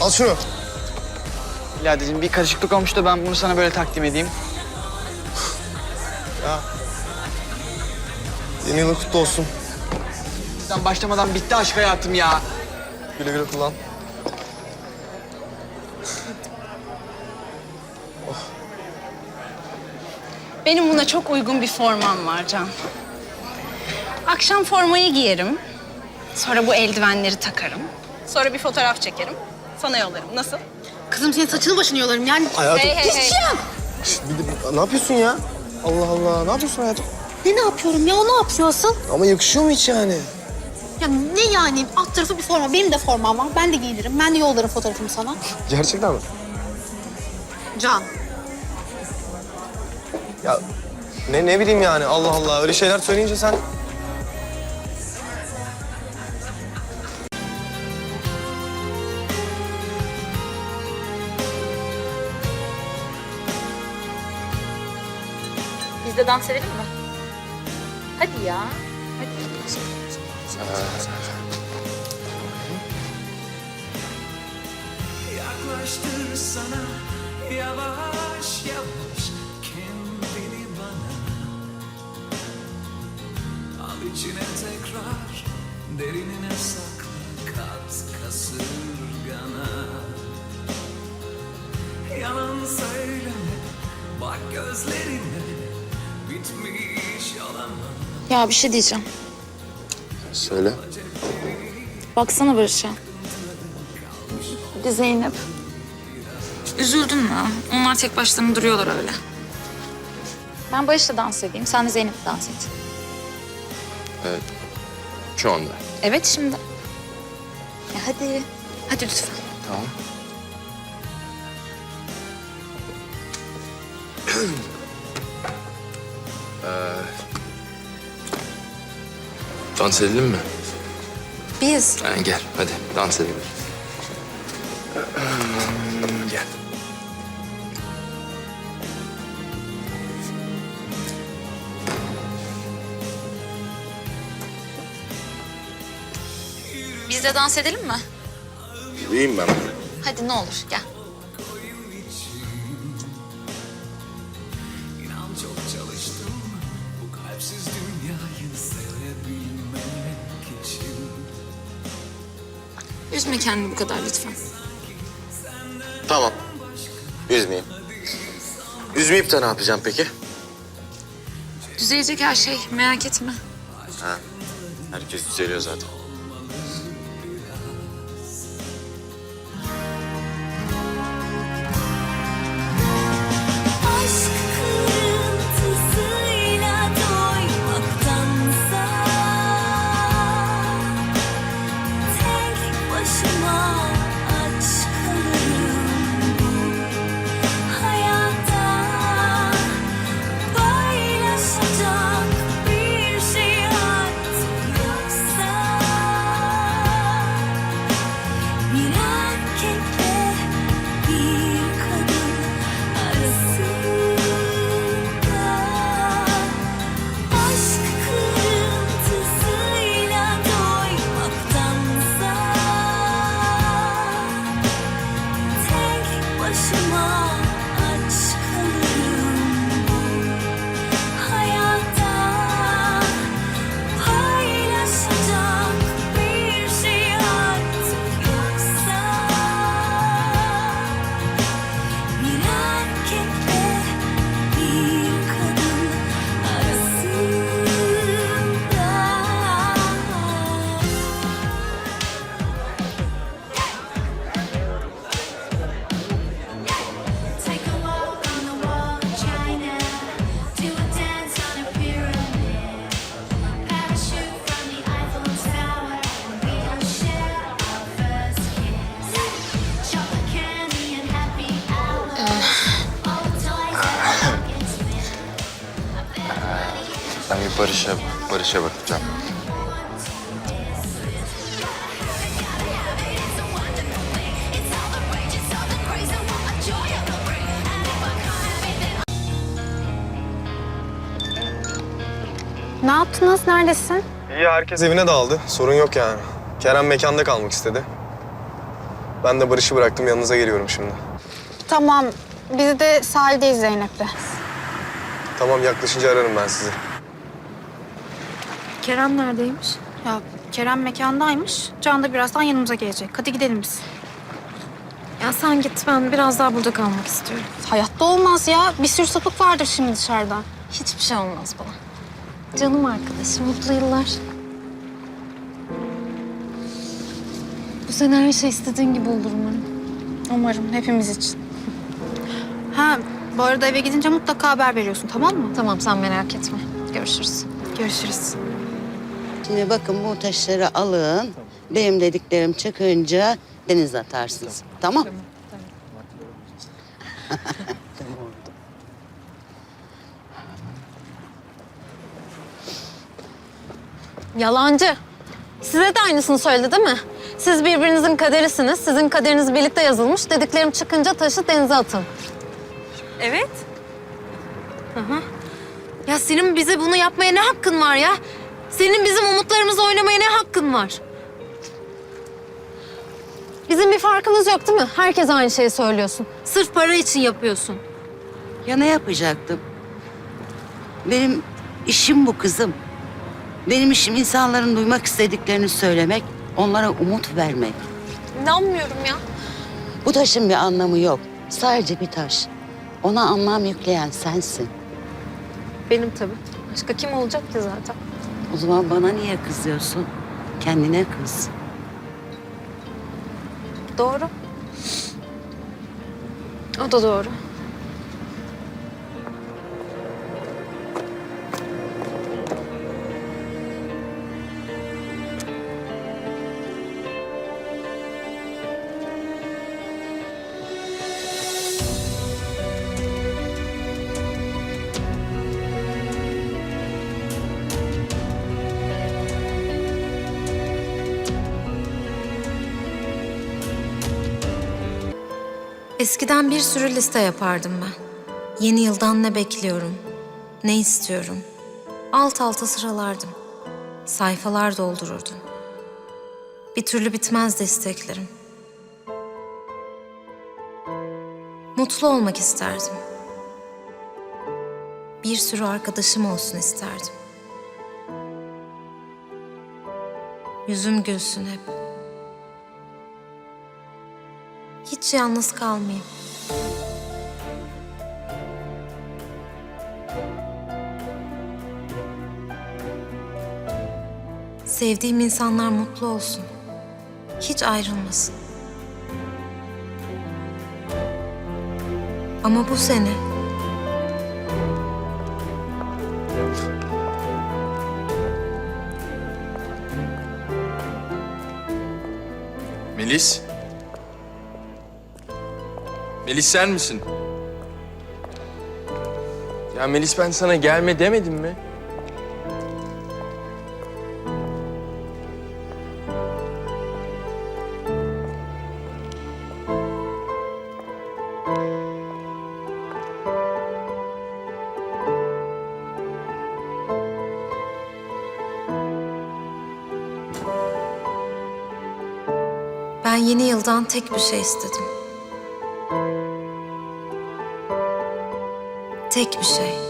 Al şunu. Bilader'cim bir karışıklık olmuş da ben bunu sana böyle takdim edeyim. Yeni yılın kutlu olsun. Sen başlamadan bitti aşk hayatım ya. Güle güle kullan. Benim buna çok uygun bir formam var Can. Akşam formayı giyerim. Sonra bu eldivenleri takarım. Sonra bir fotoğraf çekerim. Sana yollarım. Nasıl? Kızım senin saçını başını yolarım yani. Hayatım. Hey hey hey. Bir de, ne yapıyorsun ya? Allah Allah. Ne yapıyorsun hayatım? Ne ne yapıyorum ya o ne yapıyor asıl? Ama yakışıyor mu hiç yani? Ya ne yani alt tarafı bir forma. Benim de formam var. Ben de giyinirim. Ben de yollarım fotoğrafımı sana. Gerçekten mi? Can. Ya ne ne bileyim yani Allah Allah. Öyle şeyler söyleyince sen... de dans edelim mi? Hadi ya. Hadi. Yaklaştır sana yavaş yavaş kendini bana Al içine tekrar derinine sakla kat kasırgana Yalan söyleme bak gözlerine Ya bir şey diyeceğim. Söyle. Baksana Barış'a. Bir de Zeynep. Üzüldün mü? Onlar tek başlarına duruyorlar öyle. Ben Barış'la dans edeyim. Sen de Zeynep'le dans et. Evet. Şu anda. Evet şimdi. Ya hadi. Hadi lütfen. Tamam. ee, dans edelim mi? Biz. Ha, gel hadi dans edelim. gel. Biz de dans edelim mi? İyiyim ben. Hadi ne olur gel. Üzme kendini bu kadar lütfen. Tamam. Üzmeyeyim. Üzmeyip de ne yapacağım peki? Düzelecek her şey merak etme. Herkes düzeliyor zaten. more. Have it, then Ne yaptınız? Neredesin? İyi herkes evine dağıldı. Sorun yok yani. Kerem mekanda kalmak istedi. Ben de Barış'ı bıraktım yanınıza geliyorum şimdi. Tamam. Biz de sahildeyiz Zeynep'le. Tamam yaklaşınca ararım ben sizi. Kerem neredeymiş? Ya Kerem mekandaymış. Can da birazdan yanımıza gelecek. Hadi gidelim biz. Ya sen git ben biraz daha burada kalmak istiyorum. Hayatta olmaz ya. Bir sürü sapık vardır şimdi dışarıda. Hiçbir şey olmaz bana. Canım arkadaşım mutlu yıllar. Bu sene her şey istediğin gibi olur umarım. Umarım hepimiz için. Ha bu arada eve gidince mutlaka haber veriyorsun tamam mı? Tamam sen merak etme. Görüşürüz. Görüşürüz. Şimdi bakın bu taşları alın. Benim dediklerim çıkınca denize atarsınız. Tamam? Yalancı. Size de aynısını söyledi değil mi? Siz birbirinizin kaderisiniz. Sizin kaderiniz birlikte yazılmış. Dediklerim çıkınca taşı denize atın. Evet. Hı hı. Ya senin bize bunu yapmaya ne hakkın var ya? Senin bizim umutlarımızla oynamaya ne hakkın var? Bizim bir farkımız yok değil mi? Herkes aynı şeyi söylüyorsun. Sırf para için yapıyorsun. Ya ne yapacaktım? Benim işim bu kızım. Benim işim insanların duymak istediklerini söylemek, onlara umut vermek. İnanmıyorum ya. Bu taşın bir anlamı yok. Sadece bir taş. Ona anlam yükleyen sensin. Benim tabii. Başka kim olacak ki zaten? O zaman bana niye kızıyorsun? Kendine kız. Doğru. O da doğru. Eskiden bir sürü liste yapardım ben. Yeni yıldan ne bekliyorum, ne istiyorum. Alt alta sıralardım. Sayfalar doldururdum. Bir türlü bitmezdi isteklerim. Mutlu olmak isterdim. Bir sürü arkadaşım olsun isterdim. Yüzüm gülsün hep. Hiç yalnız kalmayayım. Sevdiğim insanlar mutlu olsun. Hiç ayrılmasın. Ama bu sene Melis? Melis sen misin? Ya Melis ben sana gelme demedim mi? ben yeni yıldan tek bir şey istedim. Tek bir şey.